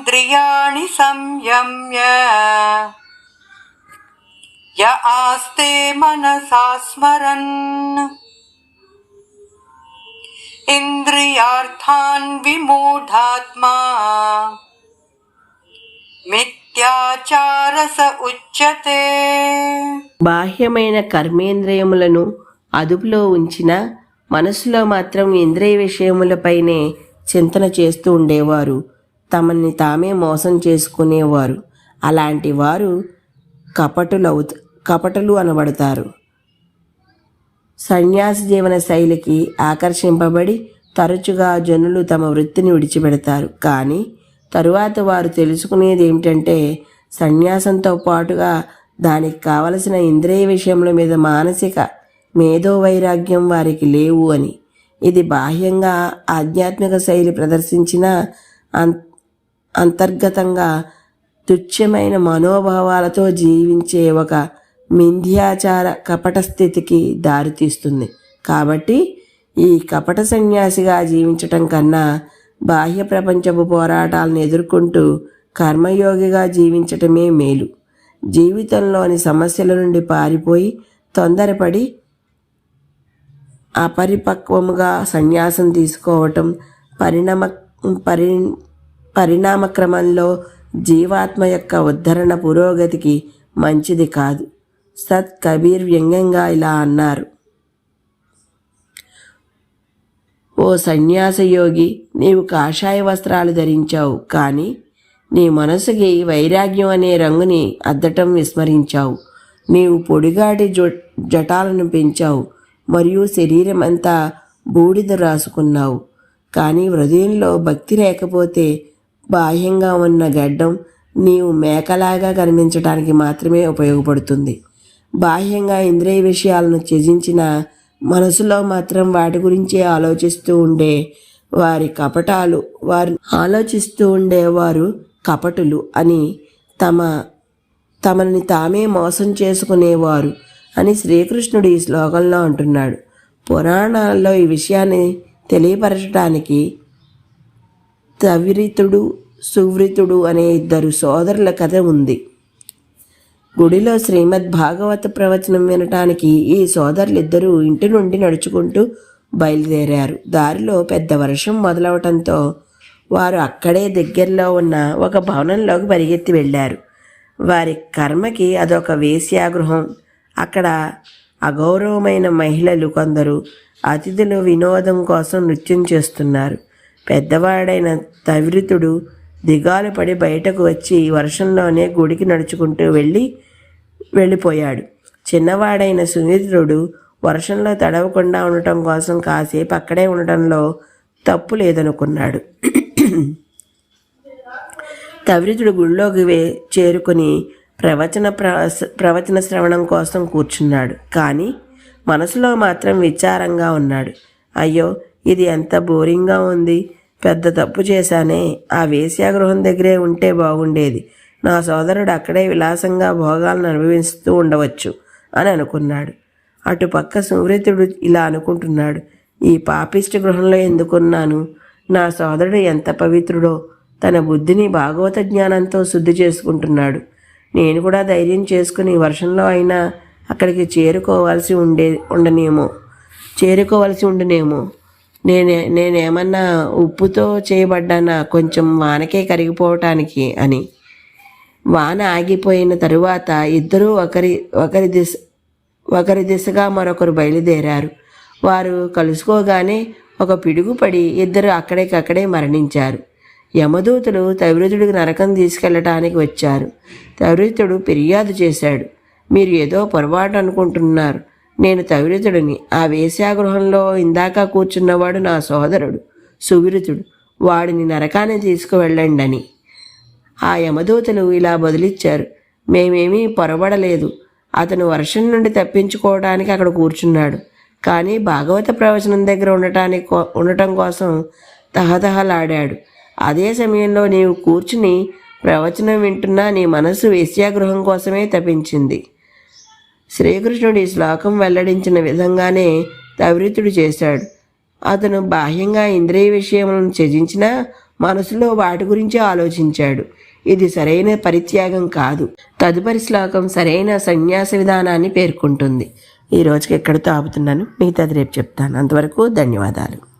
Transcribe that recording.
इंद्रियाणि संयम्य य आस्ते मनसा स्मरन् इन्द्रियार्थान् विमूढात्मा మిథ్యాచారస ఉచ్యతే బాహ్యమైన కర్మేంద్రియములను అదుపులో ఉంచిన మనసులో మాత్రం ఇంద్రియ విషయములపైనే చింతన చేస్తూ ఉండేవారు తమని తామే మోసం చేసుకునేవారు. అలాంటి వారు కపటులవు కపటలు అనబడతారు. సన్యాస జీవన శైలికి ఆకర్షింపబడి తరచుగా జనులు తమ వృత్తిని విడిచిపెడతారు. కానీ తరువాత వారు తెలుసుకునేది ఏమిటంటే సన్యాసంతో పాటుగా దానికి కావలసిన ఇంద్రియ విషయముల మీద మానసిక మేధో వైరాగ్యం వారికి లేవు అని. ఇది బాహ్యంగా ఆధ్యాత్మిక శైలి ప్రదర్శించిన అం అంతర్గతంగా తుచ్చమైన మనోభావాలతో జీవించే ఒక మింధ్యాచార కపట స్థితికి దారితీస్తుంది కాబట్టి ఈ కపట సన్యాసిగా జీవించటం కన్నా బాహ్య ప్రపంచపు పోరాటాలను ఎదుర్కొంటూ కర్మయోగిగా జీవించటమే మేలు. జీవితంలోని సమస్యల నుండి పారిపోయి తొందరపడి అపరిపక్వముగా సన్యాసం తీసుకోవటం పరిణామ పరి పరిణామక్రమంలో జీవాత్మ యొక్క ఉద్ధరణ పురోగతికి మంచిది కాదు. సత్ కబీర్ వ్యంగ్యంగా ఇలా అన్నారు. ఓ సన్యాసయోగి నీవు కాషాయ వస్త్రాలు ధరించావు కానీ నీ మనసుకి వైరాగ్యం అనే రంగుని అద్దటం విస్మరించావు. నీవు పొడిగాటి జటాలను పెంచావు మరియు శరీరం అంతా బూడిద రాసుకున్నావు. కానీ హృదయంలో భక్తి లేకపోతే బాహ్యంగా ఉన్న గడ్డం నీవు మేకలాగా కనిపించడానికి మాత్రమే ఉపయోగపడుతుంది. బాహ్యంగా ఇంద్రియ విషయాలను త్యజించిన మనసులో మాత్రం వాటి గురించే ఆలోచిస్తూ ఉండే వారి కపటాలు వారు ఆలోచిస్తూ ఉండేవారు కపటులు అని తమ తమని తామే మోసం చేసుకునేవారు అని శ్రీకృష్ణుడు ఈ శ్లోకంలో అంటున్నాడు. పురాణాల్లో ఈ విషయాన్ని తెలియపరచడానికి తవిరితుడు సువృతుడు అనే ఇద్దరు సోదరుల కథ ఉంది. గుడిలో శ్రీమద్ భాగవత ప్రవచనం వినటానికి ఈ సోదరులిద్దరూ ఇంటి నుండి నడుచుకుంటూ బయలుదేరారు. దారిలో పెద్ద వర్షం మొదలవటంతో వారు అక్కడే దగ్గరలో ఉన్న ఒక భవనంలోకి పరిగెత్తి వెళ్ళారు. వారి కర్మకి అదొక వేశ్యాగృహం. అక్కడ అగౌరవమైన మహిళలు కొందరు అతిథులు వినోదం కోసం నృత్యం చేస్తున్నారు. పెద్దవాడైన తవిరితుడు దిగాలు పడి బయటకు వచ్చి వర్షంలోనే గుడికి నడుచుకుంటూ వెళ్ళి వెళ్ళిపోయాడు. చిన్నవాడైన సుమిత్రుడు వర్షంలో తడవకుండా ఉండటం కోసం కాసేపు అక్కడే ఉండటంలో తప్పు లేదనుకున్నాడు. తవిరితుడు గుళ్ళోకి వే చేరుకుని ప్రవచన ప్ర ప్రవచన శ్రవణం కోసం కూర్చున్నాడు. కానీ మనసులో మాత్రం విచారంగా ఉన్నాడు. అయ్యో ఇది ఎంత బోరింగ్గా ఉంది. పెద్ద తప్పు చేశానే. ఆ వేశ్యాగృహం దగ్గరే ఉంటే బాగుండేది. నా సోదరుడు అక్కడే విలాసంగా భోగాలను అనుభవిస్తూ ఉండవచ్చు అని అనుకున్నాడు. అటుపక్క సుమృతుడు ఇలా అనుకుంటున్నాడు. ఈ పాపిష్టి గృహంలో ఎందుకున్నాను? నా సోదరుడు ఎంత పవిత్రుడో. తన బుద్ధిని భాగవత జ్ఞానంతో శుద్ధి చేసుకుంటున్నాడు. నేను కూడా ధైర్యం చేసుకుని వర్షంలో అయినా అక్కడికి చేరుకోవాల్సి ఉండే ఉండనేమో. చేరుకోవాల్సి ఉండనేమో. నేనే నేనేమన్నా ఉప్పుతో చేయబడ్డానా? కొంచెం వానకే కరిగిపోవటానికి అని. వాన ఆగిపోయిన తరువాత ఇద్దరూ ఒకరి ఒకరి దిశ ఒకరి దిశగా మరొకరు బయలుదేరారు. వారు కలుసుకోగానే ఒక పిడుగుపడి ఇద్దరు అక్కడికక్కడే మరణించారు. యమదూతులు తవిరుతుడికి నరకం తీసుకెళ్ళటానికి వచ్చారు. తవిరుతుడు ఫిర్యాదు చేశాడు. మీరు ఏదో పొరపాటు అనుకుంటున్నారు. నేను తవిరితుడిని. ఆ వేశ్యాగృహంలో ఇందాక కూర్చున్నవాడు నా సోదరుడు సువిరుతుడు. వాడిని నరకాన్ని తీసుకువెళ్ళండి అని ఆ యమదూతలు ఇలా బదిలిచ్చారు. మేమేమీ పొరబడలేదు. అతను వర్షం నుండి తప్పించుకోవడానికి అక్కడ కూర్చున్నాడు. కానీ భాగవత ప్రవచనం దగ్గర ఉండటానికి ఉండటం కోసం తహతహలాడాడు. అదే సమయంలో నీవు కూర్చుని ప్రవచనం వింటున్నా నీ మనసు వేశ్యాగృహం కోసమే తపించింది శ్రీకృష్ణుడు ఈ శ్లోకం వెల్లడించిన విధంగానే తవృతుడు చేశాడు. అతను బాహ్యంగా ఇంద్రియ విషయములను త్యజించినా మనసులో వాటి గురించి ఆలోచించాడు. ఇది సరైన పరిత్యాగం కాదు. తదుపరి శ్లోకం సరైన సన్యాస విధానాన్ని పేర్కొంటుంది. ఈ రోజుకి ఎక్కడితో ఆపుతున్నాను? మిగతాది రేపు చెప్తాను. అంతవరకు ధన్యవాదాలు.